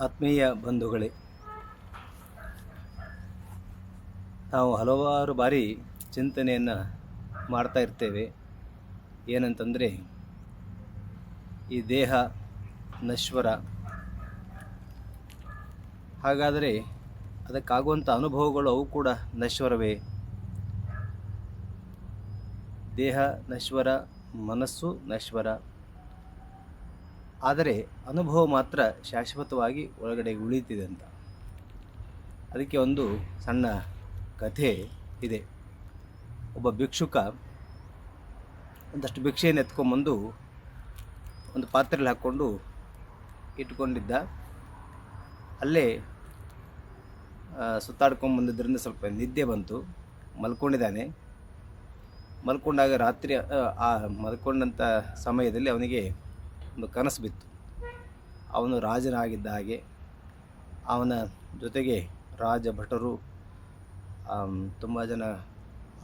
ಆತ್ಮೀಯ ಬಂಧುಗಳೇ, ನಾವು ಹಲವಾರು ಬಾರಿ ಚಿಂತನೆಯನ್ನು ಮಾಡ್ತಾ ಇರ್ತೇವೆ. ಏನಂತಂದರೆ, ಈ ದೇಹ ನಶ್ವರ. ಹಾಗಾದರೆ ಅದಕ್ಕಾಗುವಂಥ ಅನುಭವಗಳು ಅವು ಕೂಡ ನಶ್ವರವೇ. ದೇಹ ನಶ್ವರ, ಮನಸ್ಸು ನಶ್ವರ. ಆದರೆ ಅನುಭವ ಮಾತ್ರ ಶಾಶ್ವತವಾಗಿ ಒಳಗಡೆ ಉಳಿತಿದೆ ಅಂತ. ಅದಕ್ಕೆ ಒಂದು ಸಣ್ಣ ಕಥೆ ಇದೆ. ಒಬ್ಬ ಭಿಕ್ಷುಕ ಒಂದಷ್ಟು ಭಿಕ್ಷೆಯನ್ನು ಎತ್ಕೊಂಬಂದು ಒಂದು ಪಾತ್ರೆಯಲ್ಲಿ ಹಾಕ್ಕೊಂಡು ಇಟ್ಕೊಂಡಿದ್ದ ಅಲ್ಲೇ ಸುತ್ತಾಡ್ಕೊಂಡು ಬಂದಿದ್ದರಿಂದ ಸ್ವಲ್ಪ ನಿದ್ದೆ ಬಂತು. ಮಲ್ಕೊಂಡಿದ್ದಾನೆ. ಮಲ್ಕೊಂಡಾಗ ರಾತ್ರಿ ಆ, ಮಲ್ಕೊಂಡಂಥ ಸಮಯದಲ್ಲಿ ಅವನಿಗೆ ಒಂದು ಕನಸು ಬಿತ್ತು. ಅವನು ರಾಜನಾಗಿದ್ದ ಹಾಗೆ ಅವನ ಜೊತೆಗೆ ರಾಜ ಭಟರು ತುಂಬ ಜನ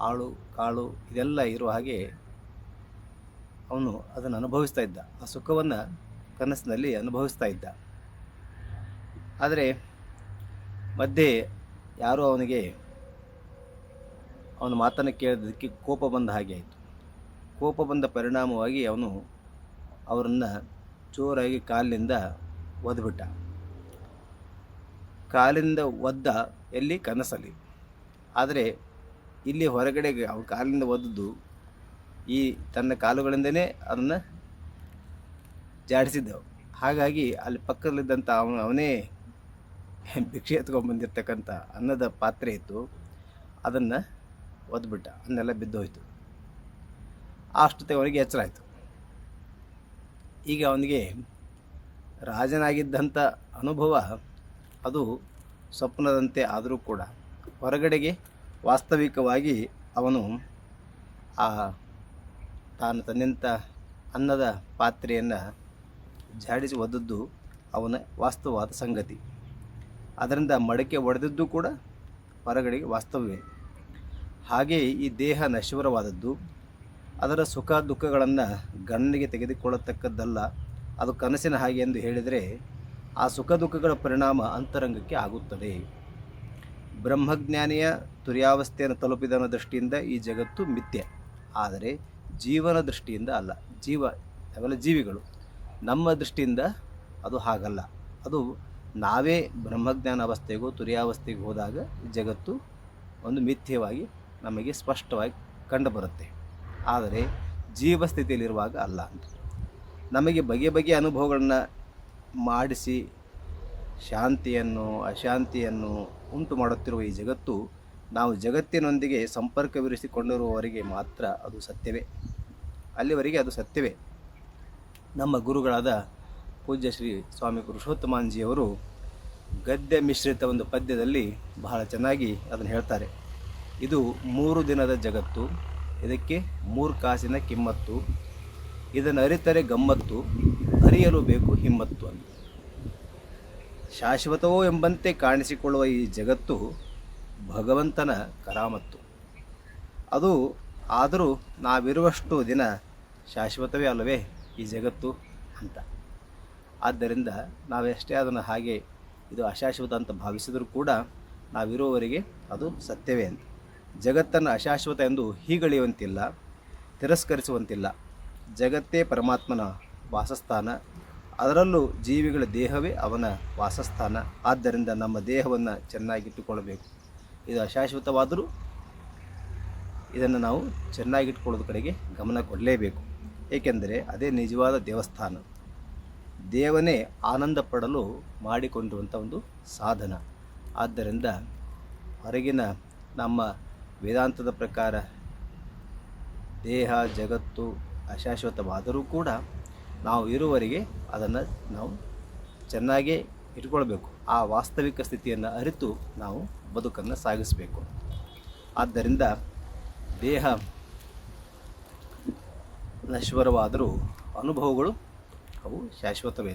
ಆಳು, ಕಾಳು ಇದೆಲ್ಲ ಇರುವ ಹಾಗೆ ಅವನು ಅದನ್ನು ಅನುಭವಿಸ್ತಾ ಇದ್ದ. ಆ ಸುಖವನ್ನು ಕನಸಿನಲ್ಲಿ ಅನುಭವಿಸ್ತಾ ಇದ್ದ. ಆದರೆ ಮಧ್ಯೆ ಯಾರೂ ಅವನಿಗೆ ಅವನ ಮಾತನ್ನು ಕೇಳಿದ್ದಕ್ಕೆ ಕೋಪ ಬಂದ ಹಾಗೆ ಆಯಿತು. ಕೋಪ ಬಂದ ಪರಿಣಾಮವಾಗಿ ಅವನು ಅವರನ್ನು ಜೋರಾಗಿ ಕಾಲಿನಿಂದ ಒದ್ಬಿಟ್ಟ. ಕಾಲಿಂದ ಒದ್ದ ಎಲ್ಲಿ? ಕನಸಲ್ಲಿ. ಆದರೆ ಇಲ್ಲಿ ಹೊರಗಡೆಗೆ ಅವನ ಕಾಲಿಂದ ಒದ್ದು ಈ ತನ್ನ ಕಾಲುಗಳಿಂದನೇ ಅದನ್ನು ಜಾಡಿಸಿದ್ದವು ಹಾಗಾಗಿ ಅಲ್ಲಿ ಪಕ್ಕದಲ್ಲಿದ್ದಂಥ ಅವನು ಅವನೇ ಭಿಕ್ಷೆ ಎತ್ಕೊಂಡ್ಬಂದಿರ್ತಕ್ಕಂಥ ಅನ್ನದ ಪಾತ್ರೆ ಇತ್ತು. ಅದನ್ನು ಒದ್ಬಿಟ್ಟ. ಅನ್ನೆಲ್ಲ ಬಿದ್ದೋಯ್ತು. ಅಷ್ಟೊತ್ತಿಗೆ ಅವನಿಗೆ ಎಚ್ಚರ ಆಯಿತು ಈಗ ಅವನಿಗೆ ರಾಜನಾಗಿದ್ದಂಥ ಅನುಭವ ಅದು ಸ್ವಪ್ನದಂತೆ ಆದರೂ ಕೂಡ. ಹೊರಗಡೆಗೆ ವಾಸ್ತವಿಕವಾಗಿ ಅವನು ಆ ತಾನು ತಂದಂಥ ಅನ್ನದ ಪಾತ್ರೆಯನ್ನು ಜಾಡಿಸಿ ಒದ್ದದ್ದು ಅವನ ವಾಸ್ತವವಾದ ಸಂಗತಿ. ಅದರಿಂದ ಮಡಕೆ ಒಡೆದದ್ದು ಕೂಡ ಹೊರಗಡೆಗೆ ವಾಸ್ತವವೇ. ಹಾಗೆಯೇ ಈ ದೇಹ ನಶ್ವರವಾದದ್ದು ಅದರ ಸುಖ ದುಃಖಗಳನ್ನು ಗಣನೆಗೆ ತೆಗೆದುಕೊಳ್ಳತಕ್ಕದ್ದಲ್ಲ. ಅದು ಕನಸಿನ ಹಾಗೆ ಎಂದು ಹೇಳಿದರೆ ಆ ಸುಖ ದುಃಖಗಳ ಪರಿಣಾಮ ಅಂತರಂಗಕ್ಕೆ ಆಗುತ್ತದೆ. ಬ್ರಹ್ಮಜ್ಞಾನಿಯ ತುರ್ಯಾವಸ್ಥೆಯನ್ನು ತಲುಪಿದನ ದೃಷ್ಟಿಯಿಂದ ಈ ಜಗತ್ತು ಮಿಥ್ಯ. ಆದರೆ ಜೀವನ ದೃಷ್ಟಿಯಿಂದ ಅಲ್ಲ. ಜೀವ, ಅವೆಲ್ಲ ಜೀವಿಗಳು. ನಮ್ಮ ದೃಷ್ಟಿಯಿಂದ ಅದು ಹಾಗಲ್ಲ. ಅದು ನಾವೇ ಬ್ರಹ್ಮಜ್ಞಾನ ಅವಸ್ಥೆಗೂ, ತುರ್ಯಾವಸ್ಥೆಗೂ ಹೋದಾಗ ಜಗತ್ತು ಒಂದು ಮಿಥ್ಯವಾಗಿ ನಮಗೆ ಸ್ಪಷ್ಟವಾಗಿ ಕಂಡುಬರುತ್ತೆ. ಆದರೆ ಜೀವ ಸ್ಥಿತಿಯಲ್ಲಿರುವಾಗ ಅಲ್ಲ. ನಮಗೆ ಬಗೆ ಬಗೆಯ ಅನುಭವಗಳನ್ನು ಮಾಡಿಸಿ ಶಾಂತಿಯನ್ನು, ಅಶಾಂತಿಯನ್ನು ಉಂಟು ಮಾಡುತ್ತಿರುವ ಈ ಜಗತ್ತು ನಾವು ಜಗತ್ತಿನೊಂದಿಗೆ ಸಂಪರ್ಕವಿರಿಸಿಕೊಂಡಿರುವವರಿಗೆ ಮಾತ್ರ ಅದು ಸತ್ಯವೇ. ಅಲ್ಲಿವರೆಗೆ ಅದು ಸತ್ಯವೇ. ನಮ್ಮ ಗುರುಗಳಾದ ಪೂಜ್ಯ ಶ್ರೀ ಸ್ವಾಮಿ ಪುರುಷೋತ್ತಮಾನ್ಜಿಯವರು ಗದ್ಯ ಮಿಶ್ರಿತ ಒಂದು ಪದ್ಯದಲ್ಲಿ ಬಹಳ ಚೆನ್ನಾಗಿ ಅದನ್ನು ಹೇಳ್ತಾರೆ. ಇದು ಮೂರು ದಿನದ ಜಗತ್ತು ಇದಕ್ಕೆ ಮೂರು ಕಾಸಿನ ಕಿಮ್ಮತ್ತು. ಇದನ್ನು ಅರಿತರೆ ಗಮ್ಮತ್ತು, ಅರಿಯಲು ಬೇಕು ಹಿಮ್ಮತ್ತು ಅಂತ. ಶಾಶ್ವತವೋ ಎಂಬಂತೆ ಕಾಣಿಸಿಕೊಳ್ಳುವ ಈ ಜಗತ್ತು ಭಗವಂತನ ಕರಾಮತ್ತು. ಅದು ಆದರೂ ನಾವಿರುವಷ್ಟು ದಿನ ಶಾಶ್ವತವೇ ಅಲ್ಲವೇ ಈ ಜಗತ್ತು ಅಂತ. ಆದ್ದರಿಂದ ನಾವೆಷ್ಟೇ ಅದನ್ನು ಹಾಗೆ ಇದು ಅಶಾಶ್ವತ ಅಂತ ಭಾವಿಸಿದರೂ ಕೂಡ ನಾವಿರುವವರೆಗೆ ಅದು ಸತ್ಯವೇ ಅಂತ. ಜಗತ್ತನ್ನು ಅಶಾಶ್ವತ ಎಂದು ಹೀಗಳೆಯುವಂತಿಲ್ಲ, ತಿರಸ್ಕರಿಸುವಂತಿಲ್ಲ. ಜಗತ್ತೇ ಪರಮಾತ್ಮನ ವಾಸಸ್ಥಾನ. ಅದರಲ್ಲೂ ಜೀವಿಗಳ ದೇಹವೇ ಅವನ ವಾಸಸ್ಥಾನ. ಆದ್ದರಿಂದ ನಮ್ಮ ದೇಹವನ್ನು ಚೆನ್ನಾಗಿಟ್ಟುಕೊಳ್ಳಬೇಕು. ಇದು ಅಶಾಶ್ವತವಾದರೂ ಇದನ್ನು ನಾವು ಚೆನ್ನಾಗಿಟ್ಕೊಳ್ಳೋದ್ರ ಕಡೆಗೆ ಗಮನ ಕೊಡಲೇಬೇಕು. ಏಕೆಂದರೆ ಅದೇ ನಿಜವಾದ ದೇವಸ್ಥಾನ. ದೇವನೇ ಆನಂದ ಪಡಲು ಮಾಡಿಕೊಂಡಿರುವಂಥ ಒಂದು ಸಾಧನ. ಆದ್ದರಿಂದ ಹೊರಗಿನ ನಮ್ಮ ವೇದಾಂತದ ಪ್ರಕಾರ ದೇಹ, ಜಗತ್ತು ಅಶಾಶ್ವತವಾದರೂ ಕೂಡ ನಾವು ಇರುವವರೆಗೆ ಅದನ್ನು ನಾವು ಚೆನ್ನಾಗೇ ಇಟ್ಕೊಳ್ಬೇಕು. ಆ ವಾಸ್ತವಿಕ ಸ್ಥಿತಿಯನ್ನು ಅರಿತು ನಾವು ಬದುಕನ್ನು ಸಾಗಿಸಬೇಕು. ಆದ್ದರಿಂದ ದೇಹ ನಶ್ವರವಾದರೂ ಅನುಭವಗಳು ಅವು ಶಾಶ್ವತವೇ